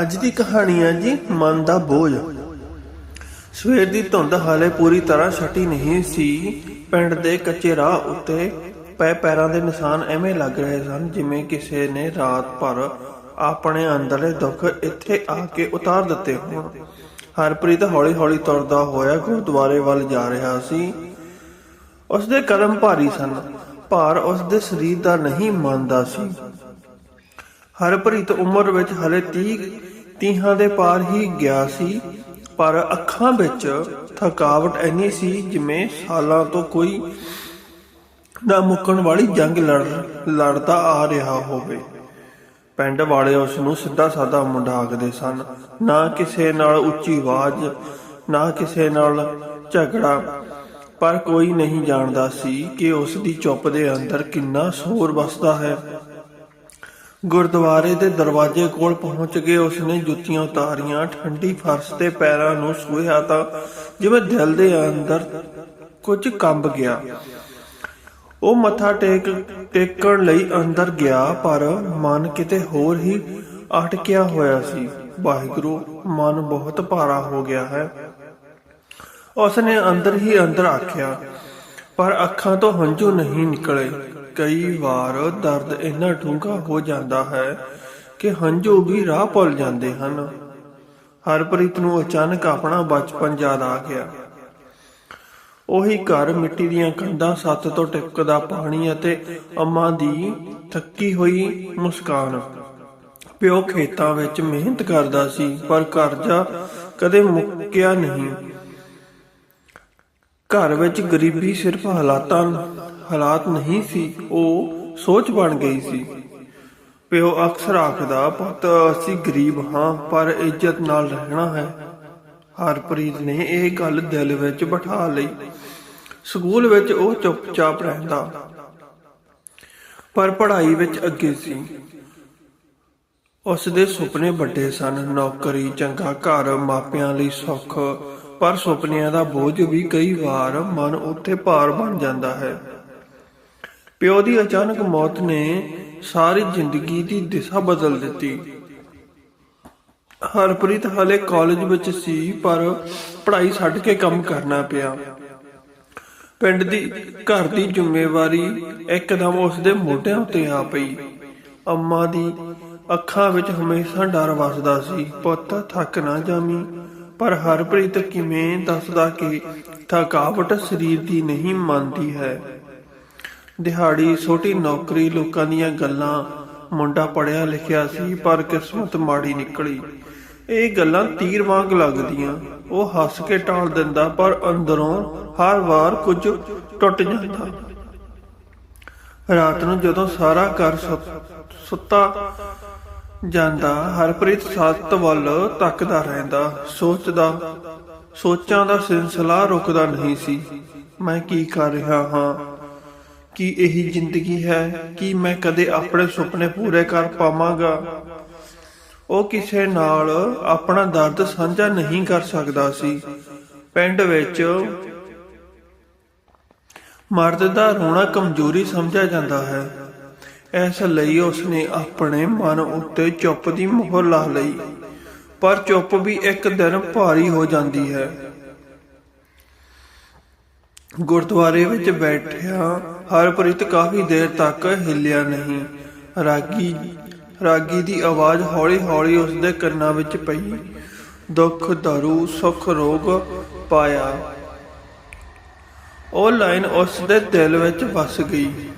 ਅੱਜ ਦੀ ਕਹਾਣੀ ਹੈ ਜੀ, ਮਨ ਦਾ ਬੋਝ। ਸਵੇਰ ਦੀ ਧੁੰਦ ਹਾਲੇ ਪੂਰੀ ਤਰ੍ਹਾਂ ਛਟੀ ਨਹੀਂ ਸੀ। ਪਿੰਡ ਦੇ ਕੱਚੇ ਰਾਹ ਉੱਤੇ ਪੈ ਪੈਰਾਂ ਦੇ ਨਿਸ਼ਾਨ ਐਵੇਂ ਲੱਗ ਰਹੇ ਸਨ, ਜਿਵੇਂ ਕਿਸੇ ਨੇ ਰਾਤ ਭਰ ਆਪਣੇ ਅੰਦਰਲੇ ਦੁੱਖ ਇੱਥੇ ਆ ਕੇ ਉਤਾਰ ਦਿੱਤੇ ਹੋਣ। ਹਰਪ੍ਰੀਤ ਹੌਲੀ-ਹੌਲੀ ਤੁਰਦਾ ਹੋਇਆ ਗੁਰਦੁਆਰੇ ਵੱਲ ਜਾ ਰਿਹਾ ਸੀ। ਉਸ ਦੇ ਕਦਮ ਭਾਰੀ ਸਨ, ਭਾਰ ਉਸ ਦੇ ਸਰੀਰ ਦਾ ਨਹੀਂ ਮੰਨਦਾ ਸੀ। ਹਰਪ੍ਰੀਤ ਉਮਰ ਵਿੱਚ ਹਲੇ 30 ਤੀਹਾਂ ਦੇ ਪਾਰ ਹੀ ਗਿਆ ਸੀ, ਪਰ ਅੱਖਾਂ ਵਿੱਚ ਥਕਾਵਟ ਐਨੀ ਸੀ ਜਿਵੇਂ ਸਾਲਾਂ ਤੋਂ ਕੋਈ ਨਾ ਮੁੱਕਣ ਵਾਲੀ ਜੰਗ ਲੜ, ਲੜਦਾ ਆ ਰਿਹਾ ਹੋਵੇ। ਪਿੰਡ ਵਾਲੇ ਉਸ ਨੂੰ ਸਿੱਧਾ ਸਾਦਾ ਮੁੰਡਾ ਆਖਦੇ ਸਨ, ਨਾ ਕਿਸੇ ਨਾਲ ਉੱਚੀ ਆਵਾਜ਼, ਨਾ ਕਿਸੇ ਨਾਲ ਝਗੜਾ, ਪਰ ਕੋਈ ਨਹੀਂ ਜਾਣਦਾ ਸੀ ਕਿ ਉਸ ਦੀ ਚੁੱਪ ਦੇ ਅੰਦਰ ਕਿੰਨਾ ਸ਼ੋਰ ਵਸਦਾ ਹੈ। ਗੁਰਦੁਆਰੇ ਦੇ ਦਰਵਾਜ਼ੇ ਕੋਲ ਪਹੁੰਚ ਕੇ ਉਸਨੇ ਜੁੱਤੀਆਂ ਉਤਾਰੀਆਂ, ਠੰਡੀ ਫਰਸ਼ ਤੇ ਪੈਰਾਂ ਨੂੰ ਛੂਹਿਆ ਤਾਂ ਜਿਵੇਂ ਦਿਲ ਦੇ ਅੰਦਰ ਕੁਝ ਕੰਬ ਗਿਆ। ਉਹ ਮੱਥਾ ਟੇਕ, ਟੇਕਣ ਲਈ ਅੰਦਰ ਗਿਆ, ਪਰ ਮਨ ਕਿਤੇ ਹੋਰ ਹੀ ਅਟਕਿਆ ਹੋਇਆ ਸੀ। ਵਾਹਿਗੁਰੂ, ਮਨ ਬਹੁਤ ਭਾਰਾ ਹੋ ਗਿਆ ਹੈ। ਉਸਨੇ ਅੰਦਰ ਹੀ ਅੰਦਰ ਆਖਿਆ, ਪਰ ਅੱਖਾਂ ਤੋਂ ਹੰਝੂ ਨਹੀਂ ਨਿਕਲੇ। ਕਈ ਵਾਰ ਦਰਦ ਇੰਨਾ ਡੂੰਘਾ ਹੋ ਜਾਂਦਾ ਹੈ ਕਿ ਹੰਝੂ ਵੀ ਰਾਹ ਭੁੱਲ ਜਾਂਦੇ ਹਨ। ਹਰਪ੍ਰੀਤ ਨੂੰ ਅਚਾਨਕ ਆਪਣਾ ਬਚਪਨ ਯਾਦ ਆ ਗਿਆ। ਉਹੀ ਘਰ ਮਿੱਟੀ ਦੀਆਂ ਕੰਧਾਂ ਸੱਤ ਤੋਂ ਟਿਪਕਦਾ ਪਾਣੀ ਅਤੇ ਅੰਮਾਂ ਦੀ ਥੱਕੀ ਹੋਈ ਮੁਸਕਾਨ। ਪਿਓ ਖੇਤਾਂ ਵਿੱਚ ਮਿਹਨਤ ਕਰਦਾ ਸੀ, ਪਰ ਕਰਜ਼ਾ ਕਦੇ ਮੁੱਕਿਆ ਨਹੀਂ। ਘਰ ਵਿੱਚ ਗਰੀਬੀ ਸਿਰਫ ਹਾਲਾਤਾਂ ਹਾਲਾਤ ਨਹੀਂ ਸੀ, ਉਹ ਸੋਚ ਬਣ ਗਈ ਸੀ। ਪਿਓ ਅਕਸਰ ਆਖਦਾ, ਪੁੱਤ, ਅਸੀਂ ਗਰੀਬ ਹਾਂ, ਪਰ ਇੱਜ਼ਤ ਨਾਲ ਰਹਿਣਾ ਹੈ। ਹਰਪ੍ਰੀਤ ਨੇ ਇਹ ਗੱਲ ਦਿਲ ਵਿੱਚ ਬਿਠਾ ਲਈ। ਸਕੂਲ ਵਿੱਚ ਉਹ ਚੁੱਪਚਾਪ ਰਹਿੰਦਾ। ਪਰ ਪੜ੍ਹਾਈ ਵਿੱਚ ਅੱਗੇ ਸੀ। ਉਸ ਦੇ ਸੁਪਨੇ ਵੱਡੇ ਸਨ। ਨੌਕਰੀ, ਚੰਗਾ ਘਰ, ਮਾਪਿਆਂ ਲਈ ਸੁੱਖ। ਪਰ ਸੁਪਨਿਆਂ ਦਾ ਬੋਝ ਵੀ ਕਈ ਵਾਰ ਮਨ ਉੱਤੇ ਭਾਰ ਬਣ ਜਾਂਦਾ ਹੈ। ਪਿਓ ਦੀ ਅਚਾਨਕ ਮੌਤ ਨੇ ਸਾਰੀ ਜ਼ਿੰਦਗੀ ਦੀ ਦਿਸ਼ਾ ਬਦਲ ਦਿੱਤੀ। ਹਰਪ੍ਰੀਤ ਹਾਲੇ ਕਾਲਜ ਵਿੱਚ ਸੀ, ਪਰ ਪੜ੍ਹਾਈ ਛੱਡ ਕੇ ਕੰਮ ਕਰਨਾ ਪਿਆ। ਪਿੰਡ ਦੀ ਘਰ ਦੀ ਜ਼ਿੰਮੇਵਾਰੀ ਇੱਕਦਮ ਉਸ ਦੇ ਮੋਢਿਆਂ ਉੱਤੇ ਆ ਪਈ। ਅੰਮਾ ਦੀ ਅੱਖਾਂ ਵਿੱਚ ਹਮੇਸ਼ਾ ਡਰ ਵਸਦਾ ਸੀ, ਪੁੱਤ, ਥੱਕ ਨਾ ਜਾਵੀਂ। ਪਰ ਹਰਪ੍ਰੀਤ ਕਿਵੇਂ ਦੱਸਦਾ ਕਿ ਥਕਾਵਟ ਸਰੀਰ ਦੀ ਨਹੀਂ ਮੰਨਦੀ ਹੈ। ਦਿਹਾੜੀ ਛੋਟੀ ਨੌਕਰੀ ਲੋਕਾਂ ਦੀਆਂ ਗੱਲਾਂ, ਮੁੰਡਾ ਪੜਿਆ ਲਿਖਿਆ ਸੀ, ਪਰ ਕਿਸਮਤ ਮਾੜੀ ਨਿਕਲੀ। ਇਹ ਗੱਲਾਂ ਤੀਰ ਵਾਂਗ ਲੱਗਦੀਆਂ। ਉਹ ਹੱਸ ਕੇ ਟਾਲ ਦਿੰਦਾ, ਪਰ ਅੰਦਰੋਂ ਹਰ ਵਾਰ ਕੁਝ ਟੁੱਟ ਜਾਂਦਾ। ਰਾਤ ਨੂੰ ਜਦੋਂ ਸਾਰਾ ਘਰ ਸੁੱਤਾ ਜਾਂਦਾ, ਹਰਪ੍ਰੀਤ ਸੱਤ ਵੱਲ ਤੱਕਦਾ ਰਹਿੰਦਾ। ਸੋਚਦਾ, ਸੋਚਾਂ ਦਾ ਸਿਲਸਿਲਾ ਰੁਕਦਾ ਨਹੀਂ ਸੀ। ਮੈਂ ਕੀ ਕਰ ਰਿਹਾ ਹਾਂ? ਕੀ ਇਹੀ ਜ਼ਿੰਦਗੀ ਹੈ ਕੀ ਮੈਂ ਕਦੇ ਆਪਣੇ ਸੁਪਨੇ ਪੂਰੇ ਕਰ ਪਾਵਾਂਗਾ? ਉਹ ਕਿਸੇ ਨਾਲ ਆਪਣਾ ਦਰਦ ਸਾਂਝਾ ਨਹੀਂ ਕਰ ਸਕਦਾ ਸੀ। ਪਿੰਡ ਵਿੱਚ ਮਰਦ ਦਾ ਰੋਣਾ ਕਮਜ਼ੋਰੀ ਸਮਝਿਆ ਜਾਂਦਾ ਹੈ। ਇਸ ਲਈ ਉਸਨੇ ਆਪਣੇ ਮਨ ਉੱਤੇ ਚੁੱਪ ਦੀ ਮੋਹਰ ਲਾ ਲਈ। ਪਰ ਚੁੱਪ ਵੀ ਇੱਕ ਦਿਨ ਭਾਰੀ ਹੋ ਜਾਂਦੀ ਹੈ। ਗੁਰਦੁਆਰੇ ਵਿੱਚ ਬੈਠਿਆ ਹਰਪ੍ਰੀਤ ਕਾਫੀ ਦੇਰ ਤੱਕ ਹਿੱਲਿਆ ਨਹੀਂ। ਰਾਗੀ ਰਾਗੀ ਦੀ ਆਵਾਜ਼ ਹੌਲੀ-ਹੌਲੀ ਉਸਦੇ ਕੰਨਾਂ ਵਿੱਚ ਪਈ। ਦੁੱਖ, ਦਰੂ, ਸੁਖ, ਰੋਗ ਪਾਇਆ। ਉਹ ਲਾਈਨ ਉਸ ਦੇ ਦਿਲ ਵਿੱਚ ਵਸ ਗਈ।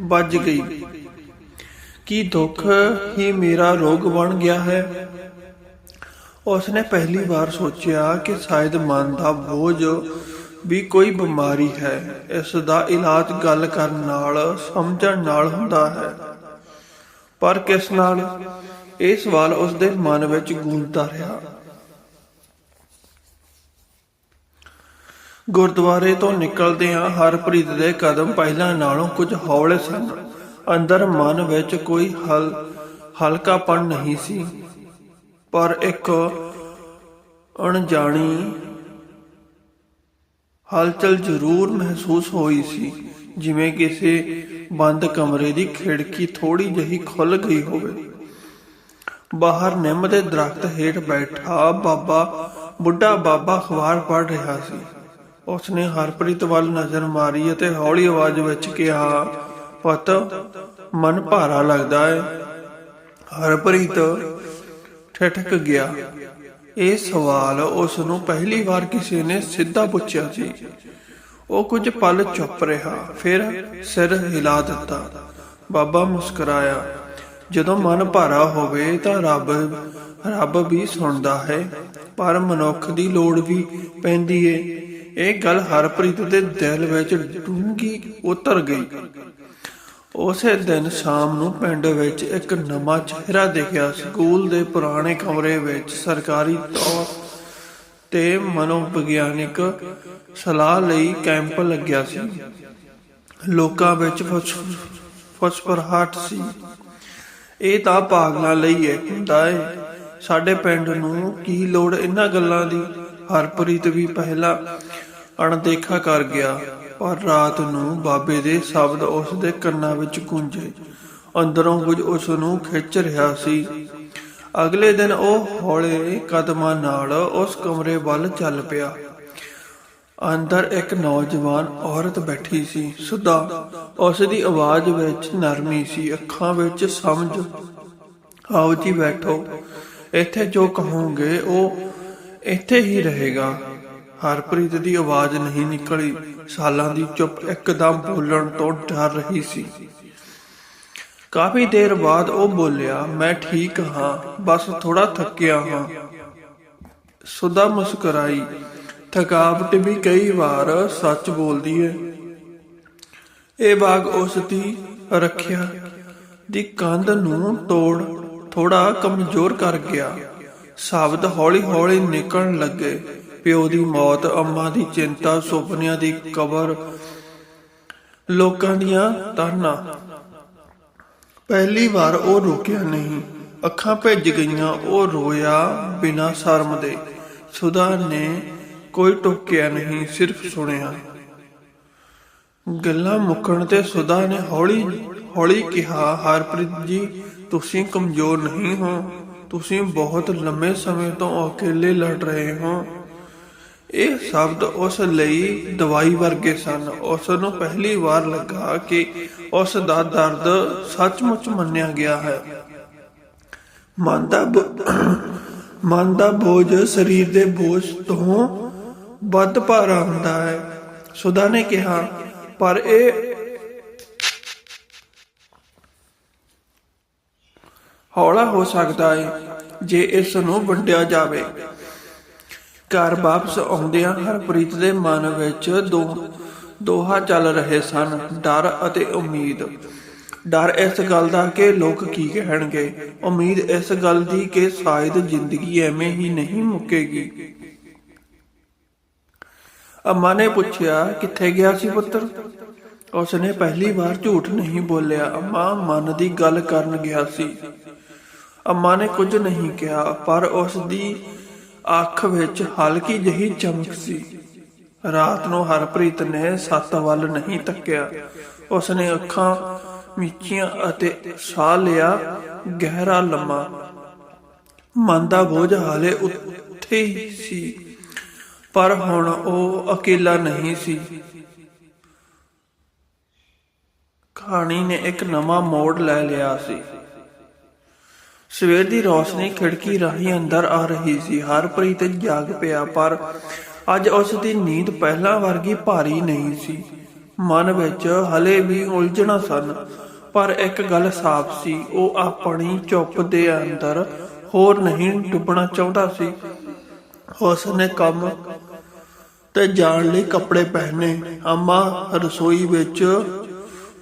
ਵੱਜ ਗਈ। ਕੀ ਦੁੱਖ ਹੀ ਮੇਰਾ ਰੋਗ ਬਣ ਗਿਆ ਹੈ? ਉਸਨੇ ਪਹਿਲੀ ਵਾਰ ਸੋਚਿਆ ਕਿ ਸ਼ਾਇਦ ਮਨ ਦਾ ਬੋਝ ਵੀ ਕੋਈ ਬਿਮਾਰੀ ਹੈ, ਇਸ ਦਾ ਇਲਾਜ ਗੱਲ ਕਰਨ ਨਾਲ, ਸਮਝਣ ਨਾਲ ਹੁੰਦਾ ਹੈ। ਪਰ ਕਿਸ ਨਾਲ? ਇਹ ਸਵਾਲ ਉਸ ਦੇ ਮਨ ਵਿੱਚ ਗੂੰਜਦਾ ਰਿਹਾ। ਗੁਰਦੁਆਰੇ ਤੋਂ ਨਿਕਲਦਿਆਂ ਹਰਪ੍ਰੀਤ ਦੇ ਕਦਮ ਪਹਿਲਾਂ ਨਾਲੋਂ ਕੁਝ ਹੌਲੇ ਸਨ। ਅੰਦਰ ਮਨ ਵਿੱਚ ਕੋਈ ਹਲ ਹਲਕਾਪਣ ਨਹੀਂ ਸੀ। ਪਰ ਇੱਕ ਅਣਜਾਣੀ ਹਲਚਲ ਜ਼ਰੂਰ ਮਹਿਸੂਸ ਹੋਈ ਸੀ, ਜਿਵੇਂ ਕਿਸੇ ਬੰਦ ਕਮਰੇ ਦੀ ਖਿੜਕੀ ਥੋੜੀ ਜਿਹੀ ਖੁੱਲ ਗਈ ਹੋਵੇ। ਬਾਹਰ ਨਿੰਮ ਦੇ ਦਰਖਤ ਹੇਠ ਬੈਠਾ ਬਾਬਾ, ਬੁੱਢਾ ਬਾਬਾ ਅਖਬਾਰ ਪੜ੍ਹ ਰਿਹਾ ਸੀ। ਉਸਨੇ ਹਰਪ੍ਰੀਤ ਵੱਲ ਨਜ਼ਰ ਮਾਰੀ ਅਤੇ ਹੌਲੀ ਆਵਾਜ਼ ਵਿੱਚ ਕਿਹਾ, ਪੁੱਤ, ਮਨ ਭਾਰਾ ਲੱਗਦਾ ਹੈ ਹਰਪ੍ਰੀਤ ਠਠਕ ਗਿਆ। ਇਹ ਸਵਾਲ ਉਸ ਨੂੰ ਪਹਿਲੀ ਵਾਰ ਕਿਸੇ ਨੇ ਸਿੱਧਾ ਪੁੱਛਿਆ ਸੀ। ਉਹ ਕੁਝ ਪਲ ਚੁੱਪ ਰਿਹਾ, ਫਿਰ ਸਿਰ ਹਿਲਾ ਦਿੱਤਾ। ਬਾਬਾ ਮੁਸਕਰਾਇਆ, ਜਦੋਂ ਮਨ ਭਾਰਾ ਹੋਵੇ ਤਾਂ ਰੱਬ ਰੱਬ ਵੀ ਸੁਣਦਾ ਹੈ, ਪਰ ਮਨੁੱਖ ਦੀ ਲੋੜ ਵੀ ਪੈਂਦੀ ਏ। ਇਹ ਗੱਲ ਹਰਪ੍ਰੀਤ ਦੇ ਦਿਲ ਵਿੱਚ ਡੂੰਘੀ ਉਤਰ ਗਈ। ਉਸੇ ਦਿਨ ਸ਼ਾਮ ਨੂੰ ਪਿੰਡ ਵਿੱਚ ਇੱਕ ਨਵਾਂ ਚਿਹਰਾ ਦਿਖਿਆ। ਸਕੂਲ ਦੇ ਪੁਰਾਣੇ ਕਮਰੇ ਵਿੱਚ ਸਰਕਾਰੀ ਤੌਰ ਤੇ ਮਨੋਵਿਗਿਆਨਿਕ ਸਲਾਹ ਲਈ ਕੈਂਪ ਲੱਗਿਆ ਸੀ। ਲੋਕਾਂ ਵਿੱਚ ਫਸ- ਫਸਫਰਾਹਟ ਸੀ। ਇਹ ਤਾਂ ਪਾਗਲਾਂ ਲਈ ਹੈ ਹੁੰਦਾ ਹੈ ਸਾਡੇ ਪਿੰਡ ਨੂੰ ਕੀ ਲੋੜ ਇਹਨਾਂ ਗੱਲਾਂ ਦੀ? ਹਰਪ੍ਰੀਤ ਵੀ ਪਹਿਲਾਂ ਅਣਦੇਖਾ ਕਰ ਗਿਆ। ਪਰ ਰਾਤ ਨੂੰ ਬਾਬੇ ਦੇ ਸ਼ਬਦ ਉਸ ਦੇ ਕੰਨਾਂ ਵਿੱਚ ਗੂੰਜੇ। ਅੰਦਰੋਂ ਕੁਝ ਉਸ ਨੂੰ ਖਿੱਚ ਰਿਹਾ ਸੀ। ਅਗਲੇ ਦਿਨ ਉਹ ਹੌਲੇ ਕਦਮਾਂ ਨਾਲ ਉਸ ਕਮਰੇ ਵੱਲ ਚੱਲ ਪਿਆ। ਅੰਦਰ ਇੱਕ ਨੌਜਵਾਨ ਔਰਤ ਬੈਠੀ ਸੀ। ਸੁਦਾ ਉਸ ਦੀ ਆਵਾਜ਼ ਵਿੱਚ ਨਰਮੀ ਸੀ। ਅੱਖਾਂ ਵਿੱਚ ਸਮਝ, ਆਓ ਜੀ ਬੈਠੋ। ਇੱਥੇ ਜੋ ਕਹੋਗੇ ਉਹ ਇੱਥੇ ਹੀ ਰਹੇਗਾ। ਹਰਪ੍ਰੀਤ ਦੀ ਆਵਾਜ਼ ਨਹੀਂ ਨਿਕਲੀ। ਸਾਲਾਂ ਦੀ ਚੁੱਪ ਇੱਕਦਮ ਬੋਲਣ ਤੋਂ ਡਰ ਰਹੀ ਸੀ। ਕਾਫੀ ਦੇਰ ਬਾਅਦ ਉਹ ਬੋਲਿਆ, ਮੈਂ ਠੀਕ ਹਾਂ, ਬਸ ਥੋੜਾ ਥੱਕਿਆ ਹਾਂ। ਸੁਦਾ ਮੁਸਕਰਾਈ। ਥਕਾਵਟ ਵੀ ਕਈ ਵਾਰ ਸੱਚ ਬੋਲਦੀ ਹੈ ਇਹ ਬਾਗ ਉਸ ਦੀ ਰੱਖਿਆ ਦੀ ਕੰਧ ਨੂੰ ਤੋੜ ਥੋੜਾ ਕਮਜ਼ੋਰ ਕਰ ਗਿਆ। ਸ਼ਬਦ ਹੌਲੀ-ਹੌਲੀ ਨਿਕਲਣ ਲੱਗੇ। ਪਿਓ ਦੀ ਮੌਤ, ਅੰਮਾ ਦੀ ਚਿੰਤਾ, ਸੁਪਨਿਆਂ ਦੀ ਕਬਰ, ਲੋਕਾਂ ਦੀਆਂ ਤਾਨਾ। ਪਹਿਲੀ ਵਾਰ ਉਹ ਰੁਕਿਆ ਨਹੀਂ। ਅੱਖਾਂ ਭਿੱਜ ਗਈਆਂ, ਉਹ ਰੋਇਆ ਬਿਨਾਂ ਸ਼ਰਮ ਦੇ। ਸੁਦਾ ਨੇ ਕੋਈ ਟੋਕਿਆ ਨਹੀਂ, ਸਿਰਫ ਸੁਣਿਆ। ਗੱਲਾਂ ਮੁੱਕਣ ਤੇ ਸੁਦਾ ਨੇ ਹੌਲੀ ਹੌਲੀ ਕਿਹਾ, ਹਰਪ੍ਰੀਤ ਜੀ, ਤੁਸੀਂ ਕਮਜ਼ੋਰ ਨਹੀਂ ਹੋ। ਤੁਸੀਂ ਬਹੁਤ ਲੰਮੇ ਸਮੇਂ ਤੋਂ ਅਕੇਲੇ ਲੜ ਰਹੇ ਹੋ। ਇਹ ਸ਼ਬਦ ਉਸ ਲਈ ਦਵਾਈ ਵਰਗੇ ਸਨ। ਉਸ ਨੂੰ ਪਹਿਲੀ ਵਾਰ ਲੱਗਾ ਕਿ ਉਸ ਦਾ ਦਰਦ ਸੱਚਮੁੱਚ ਮੰਨਿਆ ਗਿਆ ਹੈ। ਮਨ ਦਾ ਮਨ ਦਾ ਬੋਝ ਸਰੀਰ ਦੇ ਬੋਝ ਤੋਂ ਵੱਧ ਭਾਰਾ ਹੁੰਦਾ ਹੈ। ਸੁਦਾ ਨੇ ਕਿਹਾ, ਪਰ ਇਹ ਹੌਲਾ ਹੋ ਸਕਦਾ ਹੈ ਜੇ ਇਸ ਨੂੰ ਵੰਡਿਆ ਜਾਵੇ। ਘਰ ਵਾਪਸ ਆਉਂਦਿਆਂ ਹਰਪ੍ਰੀਤ ਦੇ ਮਨ ਵਿੱਚ ਦੋ ਦੋਹਾ ਚੱਲ ਰਹੇ ਸਨ, ਡਰ ਅਤੇ ਉਮੀਦ। ਡਰ ਇਸ ਗੱਲ ਦਾ ਕਿ ਲੋਕ ਕੀ ਕਹਿਣਗੇ। ਉਮੀਦ ਇਸ ਗੱਲ ਦੀ ਕਿ ਸ਼ਾਇਦ ਜ਼ਿੰਦਗੀ ਐਵੇਂ ਹੀ ਨਹੀਂ ਮੁੱਕੇਗੀ। ਅੰਮਾ ਨੇ ਪੁੱਛਿਆ, ਕਿੱਥੇ ਗਿਆ ਸੀ ਪੁੱਤਰ? ਉਸਨੇ ਪਹਿਲੀ ਵਾਰ ਝੂਠ ਨਹੀਂ ਬੋਲਿਆ। ਅੰਮਾ ਮਨ ਦੀ ਗੱਲ ਕਰਨ ਗਿਆ ਸੀ। ਅੰਮਾ ਨੇ ਕੁਝ ਨਹੀਂ ਕਿਹਾ, ਪਰ ਉਸ ਦੀ ਅੱਖ ਵਿੱਚ ਹਲਕੀ ਜਿਹੀ ਚਮਕ ਸੀ। ਰਾਤ ਨੂੰ ਹਰਪ੍ਰੀਤ ਨੇ ਸੱਤ ਵੱਲ ਨਹੀਂ ਤੱਕਿਆ। ਉਸਨੇ ਅੱਖਾਂ ਮੀਚੀਆਂ ਅਤੇ ਸਾਹ ਲਿਆ ਗਹਿਰਾ ਲੰਮਾ। ਮਨ ਦਾ ਬੋਝ ਹਾਲੇ ਉੱਥੇ ਹੀ ਸੀ, ਪਰ ਹੁਣ ਉਹ ਅਕੇਲਾ ਨਹੀਂ ਸੀ। ਕਹਾਣੀ ਨੇ ਇੱਕ ਨਵਾਂ ਮੋੜ ਲੈ ਲਿਆ ਸੀ। ਸਵੇਰ ਦੀ ਰੋਸ਼ਨੀ ਖਿੜਕੀ ਰਾਹੀਂ ਅੰਦਰ ਆ ਰਹੀ ਸੀ। ਹਰਪ੍ਰੀਤ ਜਾਗ ਪਿਆ, ਪਰ ਅੱਜ ਉਸ ਦੀ ਨੀਂਦ ਪਹਿਲਾਂ ਵਰਗੀ ਭਾਰੀ ਨਹੀਂ ਸੀ। ਮਨ ਵਿੱਚ ਹਲੇ ਵੀ ਉਲਝਣਾ ਸਨ, ਪਰ ਇੱਕ ਗੱਲ ਸਾਫ਼ ਸੀ, ਉਹ ਆਪਣੀ ਚੁੱਪ ਦੇ ਅੰਦਰ ਹੋਰ ਨਹੀਂ ਡੁੱਬਣਾ ਚਾਹੁੰਦਾ ਸੀ। ਉਸ ਨੇ ਕੰਮ ਤੇ ਜਾਣ ਲਈ ਕੱਪੜੇ ਪਹਿਨੇ। ਅੰਮਾ ਰਸੋਈ ਵਿੱਚ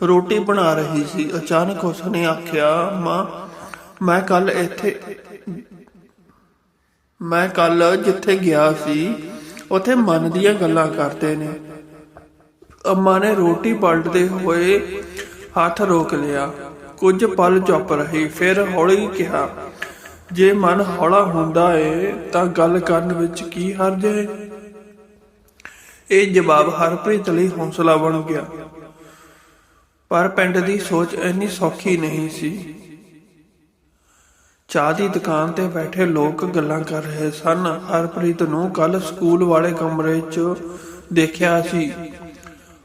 ਰੋਟੀ ਬਣਾ ਰਹੀ ਸੀ। ਅਚਾਨਕ ਉਸ ਨੇ ਆਖਿਆ, ਮਾਂ ਮੈਂ ਕੱਲ ਇੱਥੇ ਮੈਂ ਕੱਲ ਜਿੱਥੇ ਗਿਆ ਸੀ, ਉੱਥੇ ਮਨ ਦੀਆਂ ਗੱਲਾਂ ਕਰਦੇ ਨੇ। ਅੰਮਾ ਨੇ ਰੋਟੀ ਪਲਟਦੇ ਹੋਏ ਹੱਥ ਰੋਕ ਲਿਆ। ਕੁਝ ਪਲ ਚੁੱਪ ਰਹੀ, ਫਿਰ ਹੌਲੀ ਕਿਹਾ, ਜੇ ਮਨ ਹੌਲਾ ਹੁੰਦਾ ਏ, ਤਾਂ ਗੱਲ ਕਰਨ ਵਿੱਚ ਕੀ ਹਰਜ ਹੈ ਇਹ ਜਵਾਬ ਹਰਪ੍ਰੀਤ ਲਈ ਹੌਸਲਾ ਬਣ ਗਿਆ। ਪਰ ਪਿੰਡ ਦੀ ਸੋਚ ਇੰਨੀ ਸੌਖੀ ਨਹੀਂ ਸੀ। ਚਾਹ ਦੀ ਦੁਕਾਨ ਤੇ ਬੈਠੇ ਲੋਕ ਗੱਲਾਂ ਕਰ ਰਹੇ ਸਨ। ਹਰਪ੍ਰੀਤ ਨੂੰ ਕੱਲ ਸਕੂਲ ਵਾਲੇ ਕਮਰੇ 'ਚ ਦੇਖਿਆ ਸੀ।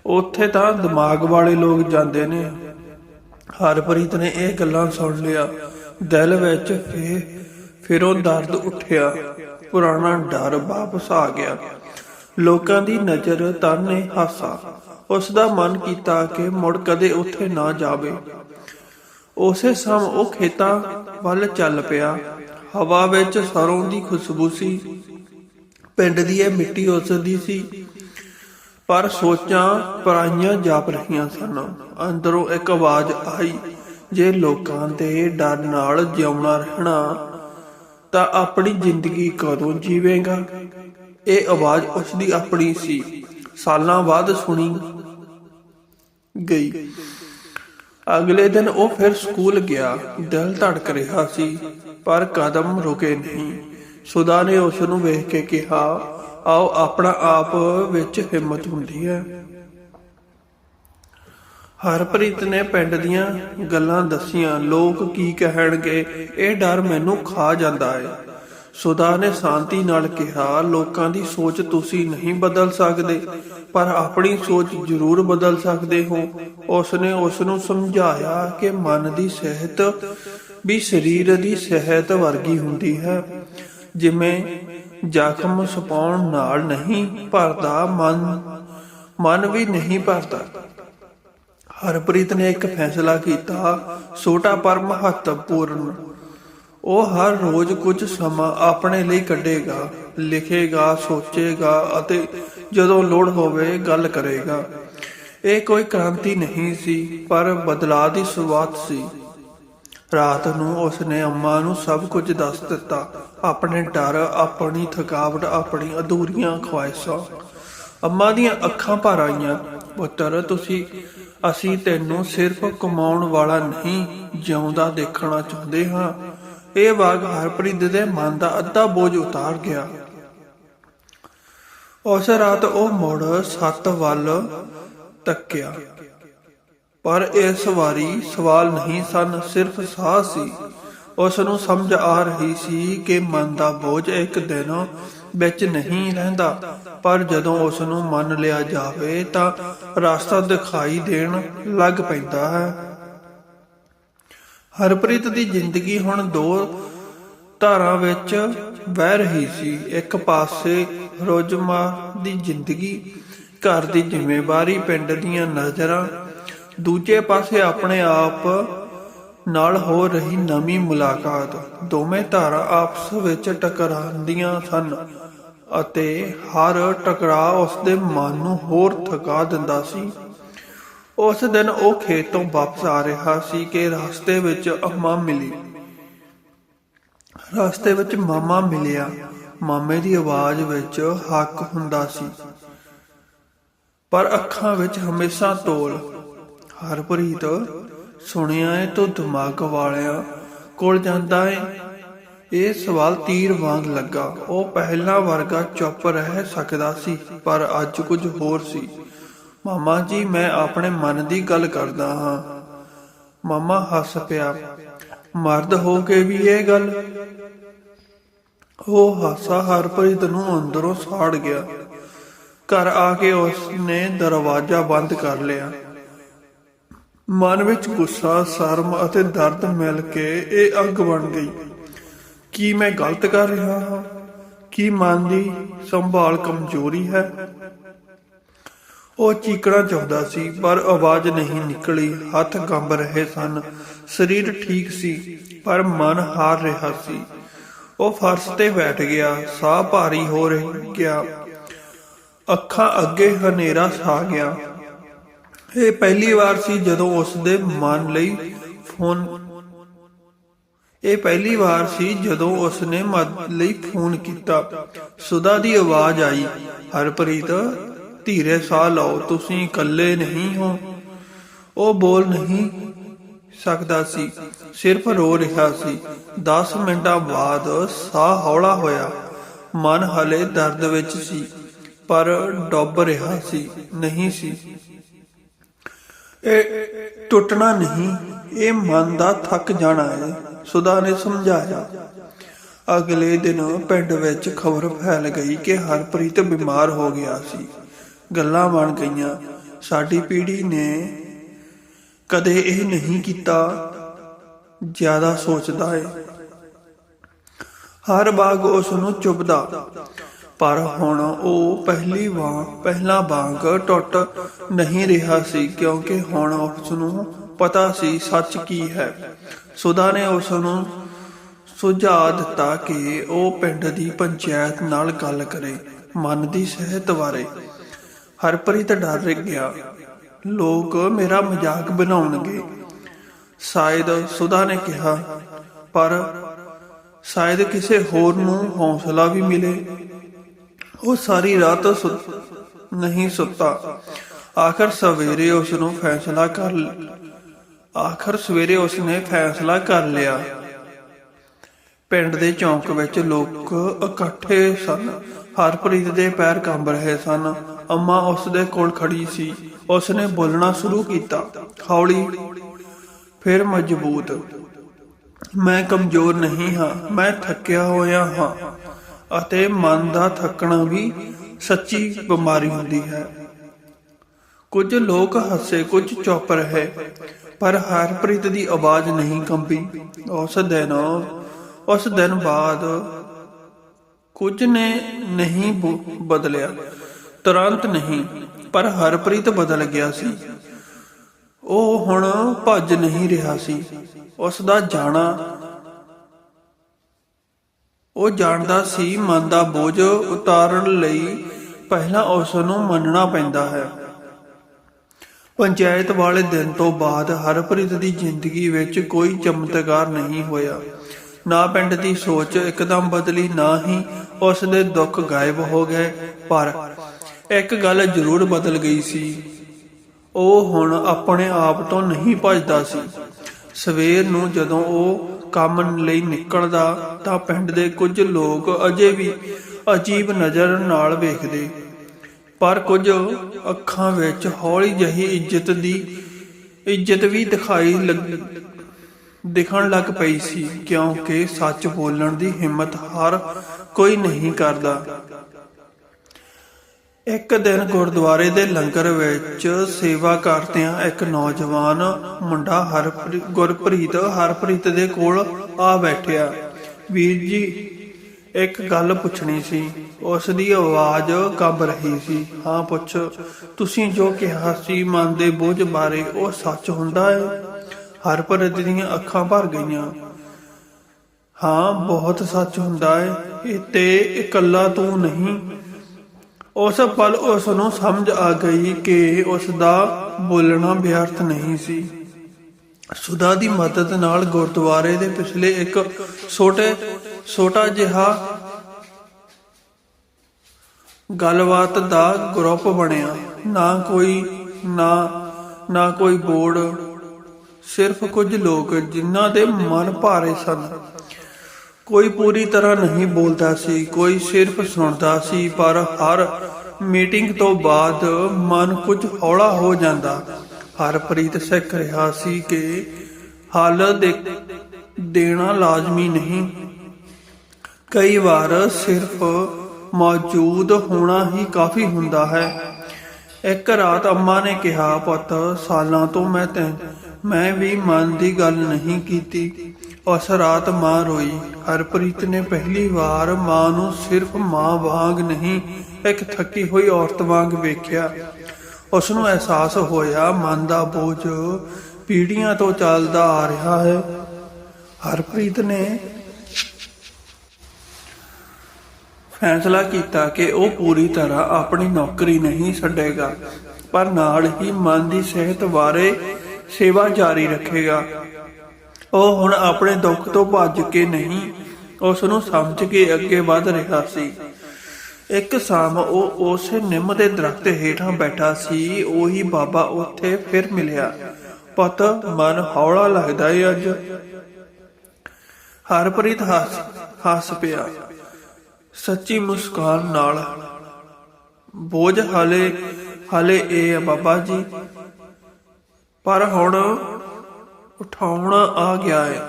ਉੱਥੇ ਤਾਂ ਦਿਮਾਗ ਵਾਲੇ ਲੋਕ ਜਾਂਦੇ ਨੇ। ਹਰਪ੍ਰੀਤ ਨੇ ਇਹ ਗੱਲਾਂ ਸੁਣ ਲਿਆ। ਦਿਲ ਵਿੱਚ ਫੇ, ਫਿਰ ਉਹ ਦਰਦ ਉੱਠਿਆ। ਪੁਰਾਣਾ ਡਰ ਵਾਪਸ ਆ ਗਿਆ। ਲੋਕਾਂ ਦੀ ਨਜ਼ਰ ਤਾਨੇ ਹਾਸਾ। ਉਸ ਦਾ ਮਨ ਕੀਤਾ ਕਿ ਮੁੜ ਕਦੇ ਉੱਥੇ ਨਾ ਜਾਵੇ। ਉਸੇ ਸਮ ਉਹ ਖੇਤਾਂ ਵੱਲ ਚੱਲ ਪਿਆ। ਹਵਾ ਵਿੱਚ ਸਰੋਂ ਦੀ ਖੁਸ਼ਬੂ ਸੀ। ਪਿੰਡ ਦੀ ਇਹ ਮਿੱਟੀ ਉਸ ਦੀ ਸੀ। ਪਰ ਸੋਚਾਂ ਪਰਾਈਆਂ ਜਾਪ ਰਹੀਆਂ ਸਨ। ਅੰਦਰੋਂ ਇੱਕ ਆਵਾਜ਼ ਆਈ, ਜੇ ਲੋਕਾਂ ਦੇ ਡਰ ਨਾਲ ਜਿਉਣਾ ਰਹਿਣਾ, ਤਾਂ ਆਪਣੀ ਜ਼ਿੰਦਗੀ ਕਦੋਂ ਜੀਵੇਂਗਾ? ਇਹ ਆਵਾਜ਼ ਉਸ ਦੀ ਆਪਣੀ ਸੀ। ਸਾਲਾਂ ਬਾਅਦ ਸੁਣੀ ਗਈ। ਅਗਲੇ ਦਿਨ ਉਹ ਫਿਰ ਸਕੂਲ ਗਿਆ। ਦਿਲ ਧੜਕ ਰਿਹਾ ਸੀ, ਪਰ ਕਦਮ ਰੁਕੇ ਨਹੀਂ। ਸੁਦਾ ਨੇ ਉਸ ਨੂੰ ਵੇਖ ਕੇ ਕਿਹਾ, ਆਓ, ਆਪਣਾ ਆਪ ਵਿੱਚ ਹਿੰਮਤ ਹੁੰਦੀ ਹੈ। ਹਰਪ੍ਰੀਤ ਨੇ ਪਿੰਡ ਦੀਆਂ ਗੱਲਾਂ ਦੱਸੀਆਂ। ਲੋਕ ਕੀ ਕਹਿਣਗੇ, ਇਹ ਡਰ ਮੈਨੂੰ ਖਾ ਜਾਂਦਾ ਹੈ ਸੁਦਾ ਨੇ ਸ਼ਾਂਤੀ ਨਾਲ ਕਿਹਾ, ਲੋਕਾਂ ਦੀ ਸੋਚ ਤੁਸੀਂ ਨਹੀਂ ਬਦਲ ਸਕਦੇ, ਪਰ ਆਪਣੀ ਸੋਚ ਜ਼ਰੂਰ ਬਦਲ ਸਕਦੇ ਹੋ। ਉਸਨੇ ਉਸ ਨੂੰ ਸਮਝਾਇਆ ਕਿ ਮਨ ਦੀ ਸਿਹਤ ਵੀ ਸਰੀਰ ਦੀ ਸਿਹਤ ਵਰਗੀ ਹੁੰਦੀ ਹੈ। ਜਿਵੇਂ ਜ਼ਖਮ ਸਪਾਉਣ ਨਾਲ ਨਹੀਂ ਭਰਦਾ, ਮਨ ਮਨ ਵੀ ਨਹੀਂ ਭਰਦਾ। ਹਰਪ੍ਰੀਤ ਨੇ ਇੱਕ ਫੈਸਲਾ ਕੀਤਾ, ਛੋਟਾ ਪਰ ਮਹੱਤਵਪੂਰਨ ਉਹ ਹਰ ਰੋਜ਼ ਕੁਝ ਸਮਾਂ ਆਪਣੇ ਲਈ ਕੱਢੇਗਾ, ਲਿਖੇਗਾ, ਸੋਚੇਗਾ ਅਤੇ ਜਦੋਂ ਲੋੜ ਹੋਵੇ ਗੱਲ ਕਰੇਗਾ। ਇਹ ਕੋਈ ਕ੍ਰਾਂਤੀ ਨਹੀਂ ਸੀ, ਪਰ ਬਦਲਾਅ ਦੀ ਸ਼ੁਰੂਆਤ ਸੀ। ਰਾਤ ਨੂੰ ਉਸਨੇ ਅੰਮਾ ਨੂੰ ਸਭ ਕੁਝ ਦੱਸ ਦਿੱਤਾ। ਆਪਣੇ ਡਰ, ਆਪਣੀ ਥਕਾਵਟ, ਆਪਣੀ ਅਧੂਰੀਆਂ ਖੁਆਇਸ਼ਾਂ। ਅੰਮਾ ਦੀਆਂ ਅੱਖਾਂ ਭਰ ਆਈਆਂ, ਪੁੱਤਰ, ਤੁਸੀਂ, ਅਸੀਂ ਤੈਨੂੰ ਸਿਰਫ ਕਮਾਉਣ ਵਾਲਾ ਨਹੀਂ, ਜਿਉਂਦਾ ਦੇਖਣਾ ਚਾਹੁੰਦੇ ਹਾਂ। ਇਹ ਵਾਗ ਹਰਪ੍ਰੀਤ ਦੇ ਮਨ ਦਾ ਅੱਧਾ ਬੋਝ ਉਤਾਰ ਗਿਆ। ਉਸ ਰਾਤ ਉਹ ਮੁੜ ਸੱਤ ਵੱਲ ਤੱਕਿਆ। ਪਰ ਇਸ ਵਾਰੀ ਸਵਾਲ ਨਹੀਂ ਸਨ, ਸਿਰਫ ਸਾਹ ਸੀ। ਉਸ ਨੂੰ ਸਮਝ ਆ ਰਹੀ ਸੀ ਕਿ ਮਨ ਦਾ ਬੋਝ ਇੱਕ ਦਿਨ ਵਿੱਚ ਨਹੀਂ ਰਹਿੰਦਾ, ਪਰ ਜਦੋਂ ਉਸ ਨੂੰ ਮੰਨ ਲਿਆ ਜਾਵੇ ਤਾਂ ਰਸਤਾ ਦਿਖਾਈ ਦੇਣ ਲੱਗ ਪੈਂਦਾ ਹੈ। ਹਰਪ੍ਰੀਤ ਦੀ ਜ਼ਿੰਦਗੀ ਹੁਣ ਦੋ ਧਾਰਾਂ ਵਿੱਚ ਵਹਿ ਰਹੀ ਸੀ। ਇੱਕ ਪਾਸੇ ਰੋਜ਼ਮਾ ਦੀ ਜ਼ਿੰਦਗੀ, ਘਰ ਦੀ ਜ਼ਿੰਮੇਵਾਰੀ, ਪਿੰਡ ਦੀਆਂ ਨਜ਼ਰਾਂ, ਦੂਜੇ ਪਾਸੇ ਆਪਣੇ ਆਪ ਨਾਲ ਹੋ ਰਹੀ ਨਵੀਂ ਮੁਲਾਕਾਤ। ਦੋਵੇਂ ਧਾਰਾਂ ਆਪਸ ਵਿੱਚ ਟਕਰਾਉਂਦੀਆਂ ਸਨ ਅਤੇ ਹਰ ਟਕਰਾਅ ਉਸ ਦੇ ਮਨ ਨੂੰ ਹੋਰ ਥਕਾ ਦਿੰਦਾ ਸੀ। ਉਸ ਦਿਨ ਉਹ ਖੇਤ ਤੋਂ ਵਾਪਸ ਆ ਰਿਹਾ ਸੀ ਕਿ ਰਸਤੇ ਵਿੱਚ ਅੰਮਾ ਮਿਲੀ। ਰਸਤੇ ਵਿੱਚ ਮਾਮਾ ਮਿਲਿਆ। ਮਾਮੇ ਦੀ ਆਵਾਜ਼ ਵਿੱਚ ਹੱਕ ਹੁੰਦਾ ਸੀ। ਪਰ ਅੱਖਾਂ ਵਿੱਚ ਹਮੇਸ਼ਾ ਤੋਲ। ਹਰਪ੍ਰੀਤ, ਸੁਣਿਆ ਏ ਤੂੰ ਦਿਮਾਗ ਵਾਲਿਆਂ ਕੋਲ ਜਾਂਦਾ ਏ? ਇਹ ਸਵਾਲ ਤੀਰ ਵਾਂਗ ਲੱਗਾ। ਉਹ ਪਹਿਲਾਂ ਵਰਗਾ ਚੁੱਪ ਰਹਿ ਸਕਦਾ ਸੀ, ਪਰ ਅੱਜ ਕੁਝ ਹੋਰ ਸੀ। ਮਾਮਾ ਜੀ, ਮੈਂ ਆਪਣੇ ਮਨ ਦੀ ਗੱਲ ਕਰਦਾ ਹਾਂ। ਮਾਮਾ ਹੱਸ ਪਿਆ। ਮਰਦ ਹੋ ਕੇ ਵੀ ਇਹ ਗੱਲ। ਉਹ ਹਾਸਾ ਹਰਪ੍ਰੀਤ ਨੂੰ ਅੰਦਰੋਂ ਸਾੜ ਗਿਆ। ਘਰ ਆ ਕੇ ਉਸਨੇ ਦਰਵਾਜ਼ਾ ਬੰਦ ਕਰ ਲਿਆ। ਮਨ ਵਿੱਚ ਗੁੱਸਾ, ਸ਼ਰਮ ਅਤੇ ਦਰਦ ਮਿਲ ਕੇ ਇਹ ਅੱਗ ਬਣ ਗਈ। ਕੀ ਮੈਂ ਗਲਤ ਕਰ ਰਿਹਾ ਹਾਂ? ਕੀ ਮਨ ਦੀ ਸੰਭਾਲ ਕਮਜ਼ੋਰੀ ਹੈ? ਉਹ ਚੀਕਣਾ ਚਾਹੁੰਦਾ ਸੀ, ਪਰ ਆਵਾਜ਼ ਨਹੀਂ ਨਿਕਲੀ। ਹੱਥ ਕੰਬ ਰਹੇ ਸਨ। ਸਰੀਰ ਠੀਕ ਸੀ, ਪਰ ਮਨ ਹਾਰ ਰਿਹਾ ਸੀ। ਉਹ ਫਰਸ਼ ਤੇ ਬੈਠ ਗਿਆ। ਸਾਹ ਭਾਰੀ ਹੋ ਰਹੀ ਗਿਆ। ਅੱਖਾਂ ਅੱਗੇ ਹਨੇਰਾ ਛਾ ਗਿਆ। ਇਹ ਪਹਿਲੀ ਵਾਰ ਸੀ ਜਦੋਂ ਉਸ ਦੇ ਮਨ ਲਈ ਫੋਨ ਇਹ ਪਹਿਲੀ ਵਾਰ ਸੀ ਜਦੋਂ ਉਸ ਨੇ ਮਦਦ ਲਈ ਫੋਨ ਕੀਤਾ। ਸੁਦਾ ਦੀ ਆਵਾਜ਼ ਆਈ, ਹਰਪ੍ਰੀਤ ਧੀਰੇ ਸਾਹ ਲਓ, ਤੁਸੀਂ ਇਕੱਲੇ ਨਹੀਂ ਹੋ। ਉਹ ਬੋਲ ਨਹੀਂ ਸਕਦਾ ਸੀ, ਸਿਰਫ ਰੋ ਰਿਹਾ ਸੀ। 10 ਮਿੰਟਾਂ ਬਾਅਦ ਸਾਹ ਹੌਲਾ ਹੋਇਆ। ਮਨ ਹਲੇ ਦਰਦ ਵਿੱਚ ਸੀ, ਪਰ ਡੁੱਬ ਰਿਹਾ ਸੀ, ਨਹੀਂ ਸੀ। ਇਹ ਟੁੱਟਣਾ ਨਹੀਂ, ਇਹ ਮਨ ਦਾ ਥੱਕ ਜਾਣਾ ਹੈ ਸੁਦਾ ਨੇ ਸਮਝਾਇਆ। ਅਗਲੇ ਦਿਨ ਪਿੰਡ ਵਿੱਚ ਖਬਰ ਫੈਲ ਗਈ ਕਿ ਹਰਪ੍ਰੀਤ ਬਿਮਾਰ ਹੋ ਗਿਆ ਸੀ। ਗੱਲਾਂ ਬਣ ਗਈਆਂ। ਸਾਡੀ ਪੀੜ੍ਹੀ ਨੇ ਕਦੇ ਇਹ ਨਹੀਂ ਕੀਤਾ, ਜ਼ਿਆਦਾ ਸੋਚਦਾ ਏ। ਹਰ ਬਾਗ ਉਸ ਨੂੰ ਚੁੱਭਦਾ, ਪਰ ਹੁਣ ਉਹ ਪਹਿਲੀ ਵਾਰ ਪਹਿਲਾਂ ਵਾਂਗ ਟੁੱਟ ਨਹੀਂ ਰਿਹਾ ਸੀ, ਕਿਉਂਕਿ ਹੁਣ ਉਸ ਨੂੰ ਪਤਾ ਸੀ ਸੱਚ ਕੀ ਹੈ। ਸੁਦਾ ਨੇ ਉਸ ਨੂੰ ਸੁਝਾਅ ਦਿੱਤਾ ਕਿ ਉਹ ਪਿੰਡ ਦੀ ਪੰਚਾਇਤ ਨਾਲ ਗੱਲ ਕਰੇ, ਮਨ ਦੀ ਸਿਹਤ ਬਾਰੇ। ਹਰਪ੍ਰੀਤ ਡਰ ਗਿਆ। ਲੋਕ ਮੇਰਾ ਮਜ਼ਾਕ ਬਣਾਉਣਗੇ। ਸ਼ਾਇਦ ਸੁਦਾ ਨੇ ਕਿਹਾ, ਪਰ ਸ਼ਾਇਦ ਕਿਸੇ ਹੋਰ ਨੂੰ ਹੌਸਲਾ ਵੀ ਮਿਲੇ। ਉਹ ਸਾਰੀ ਰਾਤ ਨਹੀਂ ਸੁੱਤਾ। ਆਖਰ ਸਵੇਰੇ ਉਸ ਨੂੰ ਫੈਸਲਾ ਕਰ ਆਖਰ ਸਵੇਰੇ ਉਸ ਨੇ ਫੈਸਲਾ ਕਰ ਲਿਆ। ਪਿੰਡ ਦੇ ਚੌਂਕ ਵਿੱਚ ਲੋਕ ਇਕੱਠੇ ਸਨ। ਹਰਪ੍ਰੀਤ ਦੇ ਪੈਰ ਕੰਬ ਰਹੇ ਸਨ। ਅੰਮਾ ਉਸ ਦੇ ਕੋਲ ਖੜੀ ਸੀ। ਉਸ ਨੇ ਬੋਲਣਾ ਸ਼ੁਰੂ ਕੀਤਾ, ਹੌਲੀ, ਫਿਰ ਮਜ਼ਬੂਤ। ਮੈਂ ਕਮਜ਼ੋਰ ਨਹੀਂ ਹਾਂ, ਮੈਂ ਥੱਕਿਆ ਹੋਇਆ ਹਾਂ ਅਤੇ ਮਨ ਦਾ ਥੱਕਣਾ ਵੀ ਸੱਚੀ ਬਿਮਾਰੀ ਹੁੰਦੀ ਹੈ। ਕੁਝ ਲੋਕ ਹੱਸੇ, ਕੁਝ ਚੁੱਪ ਰਹੇ, ਪਰ ਹਰਪ੍ਰੀਤ ਦੀ ਆਵਾਜ਼ ਨਹੀਂ ਕੰਬੀ। ਉਸ ਦਿਨ ਉਸ ਦਿਨ ਬਾਅਦ ਕੁਝ ਨੇ ਨਹੀਂ ਬਦਲਿਆ। ਤੁਰੰਤ ਨਹੀਂ, ਪਰ ਹਰਪ੍ਰੀਤ ਬਦਲ ਗਿਆ ਸੀ। ਉਹ ਹੁਣ ਭੱਜ ਨਹੀਂ ਰਿਹਾ ਸੀ। ਉਸ ਦਾ ਜਾਣਾ, ਉਹ ਜਾਣਦਾ ਸੀ ਮਨ ਦਾ ਬੋਝ ਉਤਾਰਨ ਲਈ ਪਹਿਲਾਂ ਉਸ ਨੂੰ ਮੰਨਣਾ ਪੈਂਦਾ ਹੈ। ਪੰਚਾਇਤ ਵਾਲੇ ਦਿਨ ਤੋਂ ਬਾਅਦ ਹਰਪ੍ਰੀਤ ਦੀ ਜ਼ਿੰਦਗੀ ਵਿੱਚ ਕੋਈ ਚਮਤਕਾਰ ਨਹੀਂ ਹੋਇਆ। ਨਾ ਪਿੰਡ ਦੀ ਸੋਚ ਇੱਕਦਮ ਬਦਲੀ, ਨਾ ਹੀ ਉਸ ਦੇ ਦੁੱਖ ਗਾਇਬ ਹੋ ਗਏ। ਪਰ ਇੱਕ ਗੱਲ ਜ਼ਰੂਰ ਬਦਲ ਗਈ ਸੀ। ਉਹ ਹੁਣ ਆਪਣੇ ਆਪ ਤੋਂ ਨਹੀਂ ਭੱਜਦਾ ਸੀ। ਸਵੇਰ ਨੂੰ ਜਦੋਂ ਉਹ ਕੰਮ ਲਈ ਨਿਕਲਦਾ ਤਾਂ ਪਿੰਡ ਦੇ ਕੁਝ ਲੋਕ ਅਜੇ ਵੀ ਅਜੀਬ ਨਜ਼ਰ ਨਾਲ ਵੇਖਦੇ। ਪਰ ਕੁਝ ਅੱਖਾਂ ਵਿੱਚ ਹੌਲੀ ਜਹੀ ਇੱਜ਼ਤ ਦੀ, ਇੱਜ਼ਤ ਵੀ ਦਿਖਾਈ ਦਿਖਣ ਲੱਗ ਪਈ ਸੀ, ਕਿਉਂਕਿ ਸੱਚ ਬੋਲਣ ਦੀ ਹਿੰਮਤ ਹਰ ਕੋਈ ਨਹੀਂ ਕਰਦਾ। ਇੱਕ ਦਿਨ ਗੁਰਦੁਆਰੇ ਦੇ ਲੰਗਰ ਵਿੱਚ ਸੇਵਾ ਕਰਦਿਆਂ ਇੱਕ ਨੌਜਵਾਨ ਮੁੰਡਾ ਹਰਪ੍ਰੀਤ ਗੁਰਪ੍ਰੀਤ, ਹਰਪ੍ਰੀਤ ਦੇ ਕੋਲ ਆ ਬੈਠਿਆ। ਵੀਰ ਜੀ, ਇੱਕ ਗੱਲ ਪੁੱਛਣੀ ਸੀ। ਉਸ ਦੀ ਆਵਾਜ਼ ਕੰਬ ਰਹੀ ਸੀ। ਹਾਂ, ਪੁੱਛ, ਤੁਸੀਂ ਜੋ ਕਿਹਾ ਸੀ ਮਨ ਦੇ ਬੋਝ ਬਾਰੇ ਉਹ ਸੱਚ ਹੁੰਦਾ ਹੈ? ਹਰਪ੍ਰੀਤ ਦੀਆਂ ਅੱਖਾਂ ਭਰ ਗਈਆਂ। ਹਾਂ, ਬਹੁਤ ਸੱਚ ਹੁੰਦਾ ਹੈ। ਤੇ ਇਕੱਲਾ ਤੂੰ ਨਹੀਂ ਉਸ ਪਲ ਉਸ ਨੂੰ ਸਮਝ ਆ ਗਈ ਕਿ ਉਸ ਦਾ ਬੋਲਣਾ ਵਿਅਰਥ ਨਹੀਂ ਸੀ। ਸੁਦਾ ਦੀ ਮਦਦ ਨਾਲ ਗੁਰਦੁਆਰੇ ਦੇ ਪਿਛਲੇ ਇੱਕ ਛੋਟੇ, ਛੋਟਾ ਜਿਹਾ ਗੱਲਬਾਤ ਦਾ ਗਰੁੱਪ ਬਣਿਆ। ਨਾ ਕੋਈ, ਨਾ ਨਾ ਕੋਈ ਬੋਰਡ, ਸਿਰਫ ਕੁਝ ਲੋਕ ਜਿਨ੍ਹਾਂ ਦੇ ਮਨ ਭਾਰੇ ਸਨ। ਕੋਈ ਪੂਰੀ ਤਰ੍ਹਾਂ ਨਹੀਂ ਬੋਲਦਾ ਸੀ, ਕੋਈ ਸਿਰਫ ਸੁਣਦਾ ਸੀ, ਪਰ ਹਰ ਮੀਟਿੰਗ ਤੋਂ ਬਾਅਦ ਮਨ ਕੁਝ ਹੌਲਾ ਹੋ ਜਾਂਦਾ। ਹਰਪ੍ਰੀਤ ਸਿੱਖ ਰਿਹਾ ਸੀ ਕਿ ਹੱਲ ਦੇ ਦੇਣਾ ਲਾਜ਼ਮੀ ਨਹੀਂ। ਕਈ ਵਾਰ ਸਿਰਫ ਮੌਜੂਦ ਹੋਣਾ ਹੀ ਕਾਫੀ ਹੁੰਦਾ ਹੈ। ਇੱਕ ਰਾਤ ਅੰਮਾ ਨੇ ਕਿਹਾ, ਪੁੱਤ, ਸਾਲਾਂ ਤੋਂ ਮੈਂ ਤੈਂ, ਮੈਂ ਵੀ ਮਨ ਦੀ ਗੱਲ ਨਹੀਂ ਕੀਤੀ। ਉਸ ਰਾਤ ਮਾਂ ਰੋਈ। ਹਰਪ੍ਰੀਤ ਨੇ ਪਹਿਲੀ ਵਾਰ ਮਾਂ ਨੂੰ ਸਿਰਫ ਮਾਂ ਵਾਂਗ ਨਹੀਂ, ਇੱਕ ਥੱਕੀ ਹੋਈ ਔਰਤ ਵਾਂਗ ਵੇਖਿਆ। ਉਸ ਨੂੰ ਅਹਿਸਾਸ ਹੋਇਆ, ਮਨ ਦਾ ਬੋਝ ਪੀੜ੍ਹੀਆਂ ਤੋਂ ਚੱਲਦਾ ਆ ਰਿਹਾ ਹੈ। ਹਰਪ੍ਰੀਤ ਨੇ ਫੈਸਲਾ ਕੀਤਾ ਕਿ ਉਹ ਪੂਰੀ ਤਰ੍ਹਾਂ ਆਪਣੀ ਨੌਕਰੀ ਨਹੀਂ ਛੱਡੇਗਾ, ਪਰ ਨਾਲ ਹੀ ਮਨ ਦੀ ਸਿਹਤ ਬਾਰੇ ਸੇਵਾ ਜਾਰੀ ਰੱਖੇਗਾ। ਉਹ ਹੁਣ ਆਪਣੇ ਦੁੱਖ ਤੋਂ ਭੱਜ ਕੇ ਨਹੀਂ ਉਸ ਨੂੰ ਸਮਝ ਕੇ ਅੱਗੇ ਵਧ ਰਿਹਾ ਸੀ। ਇੱਕ ਸ਼ਾਮ ਉਹ ਉਸੇ ਨਿੰਮ ਦੇ ਦਰਖਤ ਹੇਠਾਂ ਬੈਠਾ ਸੀ, ਉਹੀ ਬਾਬਾ ਉੱਥੇ ਫਿਰ ਮਿਲਿਆ। ਪੁੱਤ, ਮਨ ਹੌਲਾ ਲੱਗਦਾ ਏ ਅੱਜ। ਹਰਪ੍ਰੀਤ ਹੱਸ ਹੱਸ ਪਿਆ। ਸੱਚੀ ਮੁਸਕਾਨ ਨਾਲ, ਬੋਝ ਹਾਲੇ ਹਾਲੇ ਇਹ ਆ ਬਾਬਾ ਜੀ। ਪਰ ਹੁਣ ਉਠਾਉਣਾ ਆ ਗਿਆ ਹੈ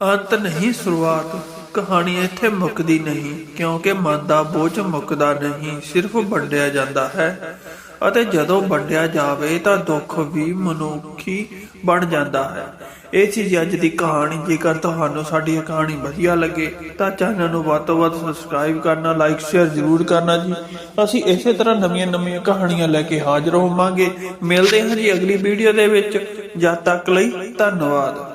ਅੰਤ ਨਹੀਂ ਸ਼ੁਰੂਆਤ, ਕਹਾਣੀ ਇੱਥੇ ਮੁੱਕਦੀ ਨਹੀਂ, ਕਿਉਂਕਿ ਮਨ ਦਾ ਬੋਝ ਮੁੱਕਦਾ ਨਹੀਂ, ਸਿਰਫ ਵੰਡਿਆ ਜਾਂਦਾ ਹੈ। ਅਤੇ ਜਦੋਂ ਵੰਡਿਆ ਜਾਵੇ ਤਾਂ ਦੁੱਖ ਵੀ ਮਨੁੱਖੀ ਬਣ ਜਾਂਦਾ ਹੈ। ਇਹ ਸੀ ਅੱਜ ਦੀ ਕਹਾਣੀ। ਜੇਕਰ ਤੁਹਾਨੂੰ ਸਾਡੀ ਇਹ ਕਹਾਣੀ ਵਧੀਆ ਲੱਗੇ ਤਾਂ ਚੈਨਲ ਨੂੰ ਵੱਧ ਤੋਂ ਵੱਧ ਸਬਸਕ੍ਰਾਈਬ ਕਰਨਾ, ਲਾਈਕ, ਸ਼ੇਅਰ ਜ਼ਰੂਰ ਕਰਨਾ ਜੀ। ਅਸੀਂ ਇਸੇ ਤਰ੍ਹਾਂ ਨਵੀਆਂ ਨਵੀਆਂ ਕਹਾਣੀਆਂ ਲੈ ਕੇ ਹਾਜ਼ਰ ਹੋਵਾਂਗੇ। ਮਿਲਦੇ ਹਾਂ ਜੀ ਅਗਲੀ ਵੀਡੀਓ ਦੇ ਵਿੱਚ। ਜਦ ਤੱਕ ਲਈ ਧੰਨਵਾਦ।